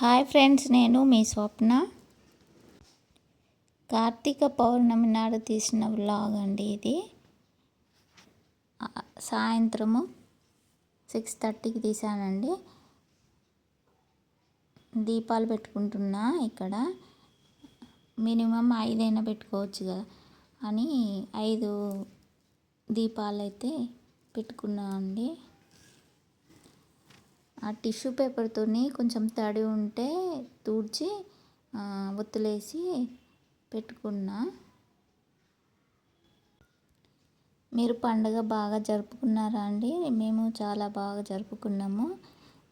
Hi friends నేను మీ స్వప్న. కార్తీక పౌర్ణమి నాడు తీసిన వ్లాగ్ అండి ఇది. సాయంత్రము సిక్స్ థర్టీకి తీసానండి. దీపాలు పెట్టుకుంటున్నా ఇక్కడ. మినిమం ఐదైనా పెట్టుకోవచ్చు కదా అని ఐదు దీపాలు అయితే పెట్టుకున్నా అండి. ఆ టిష్యూ పేపర్తోని కొంచెం తడి ఉంటే తూడ్చి ఆ, ఒత్తులేసి పెట్టుకున్నా. మీరు పండుగ బాగా జరుపుకున్నారా అండి? మేము చాలా బాగా జరుపుకున్నాము.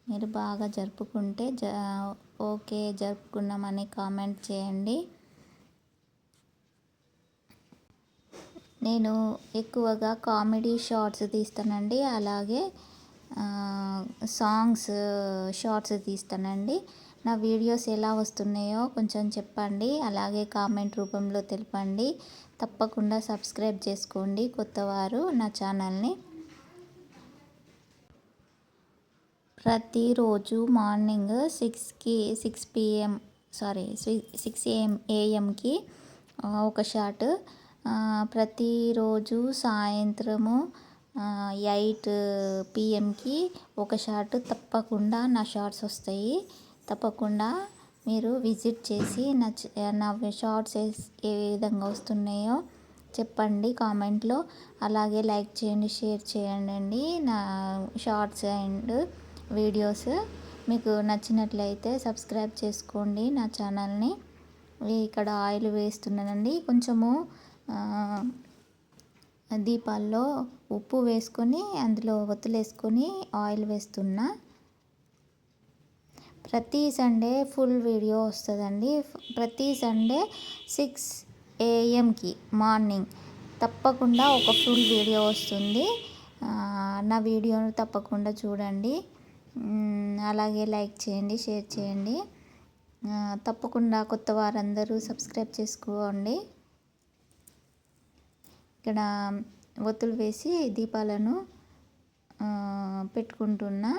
మీరు బాగా జరుపుకుంటే జ ఓకే జరుపుకున్నామని కామెంట్ చేయండి. నేను ఎక్కువగా కామెడీ షార్ట్స్ తీస్తానండి. అలాగే సాంగ్స్ షార్ట్స్ తీస్తానండి. నా వీడియోస్ ఎలా వస్తున్నాయో కొంచెం చెప్పండి. అలాగే కామెంట్ రూపంలో తెలపండి. తప్పకుండా సబ్స్క్రైబ్ చేసుకోండి కొత్తవారు నా ఛానల్ని ప్రతిరోజు మార్నింగ్ సిక్స్కి six PM sorry six AM ఏఎంకి ఒక షాట్ ప్రతిరోజు సాయంత్రము ఎయిట్ పిఎంకి ఒక షాట్ తప్పకుండా నా షార్ట్స్ వస్తాయి. తప్పకుండా మీరు విజిట్ చేసి నా నా షార్ట్స్ ఏ విధంగా వస్తున్నాయో చెప్పండి కామెంట్లో. అలాగే లైక్ చేయండి షేర్ చేయండి నా షార్ట్స్ అండ్ వీడియోస్. మీకు నచ్చినట్లయితే సబ్స్క్రైబ్ చేసుకోండి నా ఛానల్ని. ఇక్కడ ఆయిల్ వేస్తున్నానండి. కొంచెము దీపాల్లో ఉప్పు వేసుకొని అందులో ఒత్తులేసుకొని ఆయిల్ వేస్తున్నా. ప్రతి సండే ఫుల్ వీడియో వస్తుందండి. ప్రతి సండే సిక్స్ ఏఎంకి మార్నింగ్ తప్పకుండా ఒక ఫుల్ వీడియో వస్తుంది. నా వీడియోను తప్పకుండా చూడండి. అలాగే లైక్ చేయండి షేర్ చేయండి. తప్పకుండా కొత్త వారందరూ సబ్స్క్రైబ్ చేసుకోండి. ఇక్కడ ఒత్తులు వేసి దీపాలను పెట్టుకుంటున్న పెట్టుకుంటున్నా.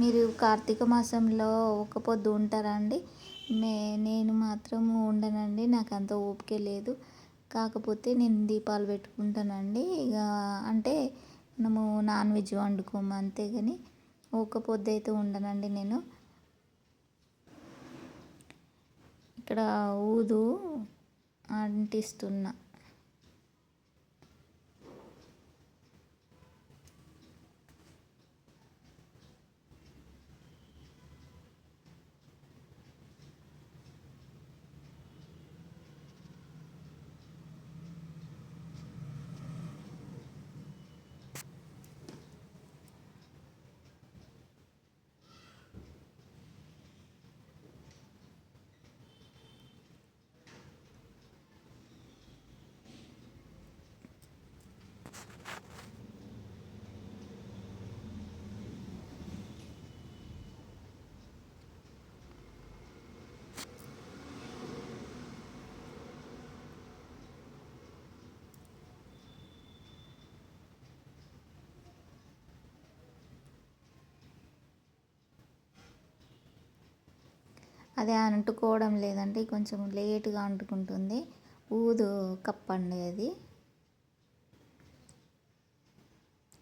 మీరు కార్తీక మాసంలో ఒక పొద్దు ఉంటారా అండి? మే నేను మాత్రం ఉండనండి. నాకు అంత ఓపిక లేదు. కాకపోతే నేను దీపాలు పెట్టుకుంటానండి. ఇక అంటే మనము నాన్ వెజ్ వండుకోము అంతే కానీ ఒక పొద్దు అయితే ఉండనండి నేను. ఇక్కడ ఊదు అంటిస్తున్నా. అది అంటుకోవడం లేదంటే కొంచెం లేటుగా అంటుకుంటుంది. ఊదు కప్పండి అది.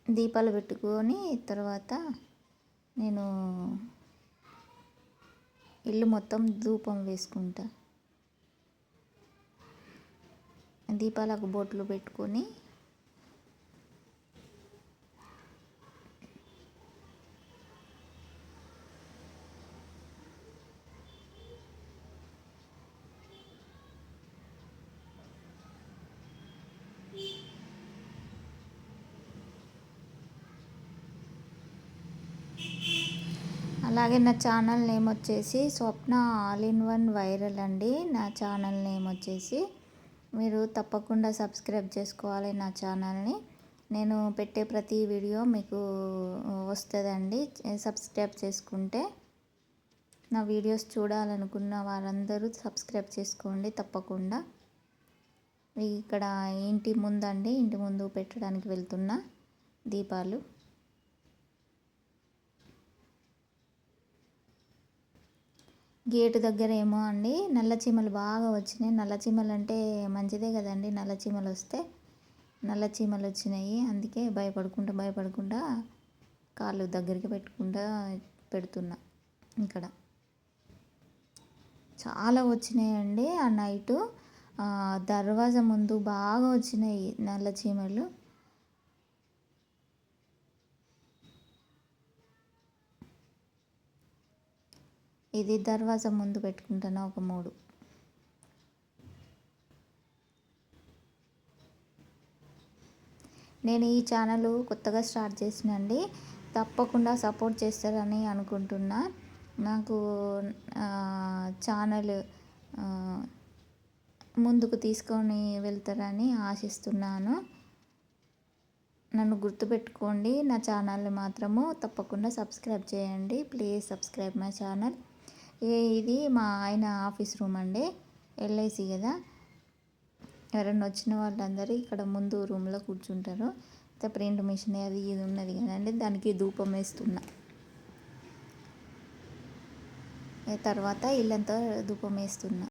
దీపాలు పెట్టుకొని తర్వాత నేను ఇల్లు మొత్తం ధూపం వేసుకుంటా. దీపాలకు బొట్లు పెట్టుకొని అలాగే నా ఛానల్ నేమ్ వచ్చేసి Swapna all in one viral అండి. నా ఛానల్ నేమ్ వచ్చేసి మీరు తప్పకుండా సబ్స్క్రైబ్ చేసుకోవాలి నా ఛానల్ని. నేను పెట్టే ప్రతి వీడియో మీకు వస్తుందండి. సబ్స్క్రైబ్ చేసుకుంటే నా వీడియోస్ చూడాలనుకున్న వారందరూ సబ్స్క్రైబ్ చేసుకోండి తప్పకుండా. ఇక్కడ ఇంటి ముందండి. ఇంటి ముందు పెట్టడానికి వెళ్తున్న దీపాలు. గేటు దగ్గర ఏమో అండి. నల్ల చీమలు బాగా వచ్చినాయి. నల్ల చీమలు అంటే మంచిదే కదండి. నల్ల చీమలు వస్తే నల్ల చీమలు వచ్చినాయి. అందుకే భయపడకుండా భయపడకుండా కాళ్ళు దగ్గరికి పెట్టుకుంటా పెడుతున్నా ఇక్కడ. చాలా వచ్చినాయండి ఆ నైటు. దర్వాజా ముందు బాగా వచ్చినాయి నల్ల చీమలు. ఇది దర్వాజా ముందు పెట్టుకుంటాను ఒక మూడు. నేను ఈ ఛానల్ కొత్తగా స్టార్ట్ చేసినండి. తప్పకుండా సపోర్ట్ చేస్తారని అనుకుంటున్నా. నాకు ఛానల్ ముందుకు తీసుకొని వెళ్తారని ఆశిస్తున్నాను. నన్ను గుర్తుపెట్టుకోండి నా ఛానల్ని మాత్రము తప్పకుండా సబ్స్క్రైబ్ చేయండి. ప్లీజ్ సబ్స్క్రైబ్ మై ఛానల్ ఏ ఇది మా ఆయన ఆఫీస్ రూమ్ అండి ఎల్ఐసి కదా. ఎవరైనా వచ్చిన వాళ్ళందరూ ఇక్కడ ముందు రూమ్లో కూర్చుంటారు. ప్రింట్ మిషన్ అది ఇది ఉన్నది కదండి దానికి ధూపం వేస్తున్నా. తర్వాత ఇల్లంతా ధూపం వేస్తున్నా.